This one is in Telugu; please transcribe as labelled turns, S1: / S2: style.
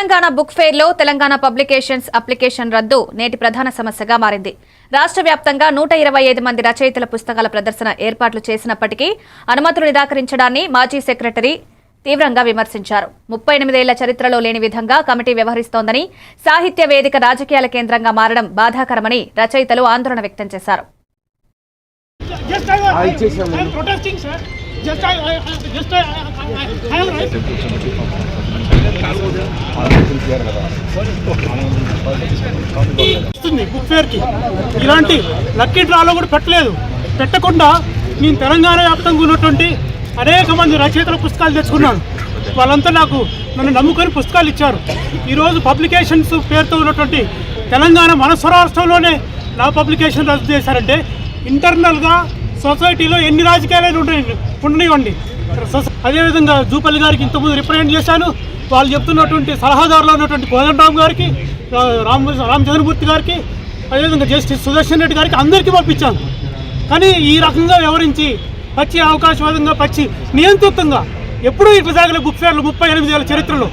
S1: తెలంగాణ బుక్ ఫెయిర్లో తెలంగాణ పబ్లికేషన్స్ అప్లికేషన్ రద్దు నేటి ప్రధాన సమస్యగా మారింది రాష్ట్ర వ్యాప్తంగా నూట ఇరవై ఐదు మంది రచయితల పుస్తకాల ప్రదర్శన ఏర్పాట్లు చేసినప్పటికీ అనుమతులు నిరాకరించడాన్ని మాజీ సెక్రటరీ తీవ్రంగా విమర్శించారు ముప్పై ఎనిమిదేళ్ళ చరిత్రలో లేని విధంగా కమిటీ వ్యవహరిస్తోందని సాహిత్య వేదిక రాజకీయాల కేంద్రంగా మారడం బాధాకరమని రచయితలు ఆందోళన వ్యక్తం చేశారు
S2: వస్తుంది బుక్ ఫేర్కి ఇలాంటి లక్కీ డ్రాలో కూడా పెట్టలేదు. పెట్టకుండా నేను తెలంగాణ వ్యాప్తంగా ఉన్నటువంటి అనేక మంది రచయితల పుస్తకాలు తెచ్చుకున్నాను. వాళ్ళంతా నాకు నన్ను నమ్ముకొని పుస్తకాలు ఇచ్చారు. ఈరోజు పబ్లికేషన్స్ పేరుతో ఉన్నటువంటి తెలంగాణ మన స్వరాష్ట్రంలోనే నా పబ్లికేషన్ రద్దు చేశారంటే ఇంటర్నల్గా సొసైటీలో ఎన్ని రాజకీయాలు ఉండే ఉండనివ్వండి. అదేవిధంగా జూపల్లి గారికి ఇంతకుముందు రిప్రజెంట్ చేశాను. వాళ్ళు చెప్తున్నటువంటి సలహాదారులు ఉన్నటువంటి కోదండరామ్ గారికి రామ్ రామచంద్రమూర్తి గారికి అదేవిధంగా జస్టిస్ సుదర్శన్ రెడ్డి గారికి అందరికీ పంపించాను. కానీ ఈ రకంగా వివరించి పచ్చి అవకాశవాదంగా పచ్చి నియంత్రితంగా ఎప్పుడూ ఇట్లా జరగలేదు బుక్ ముప్పై ఎనిమిది ఏళ్ళ చరిత్రలో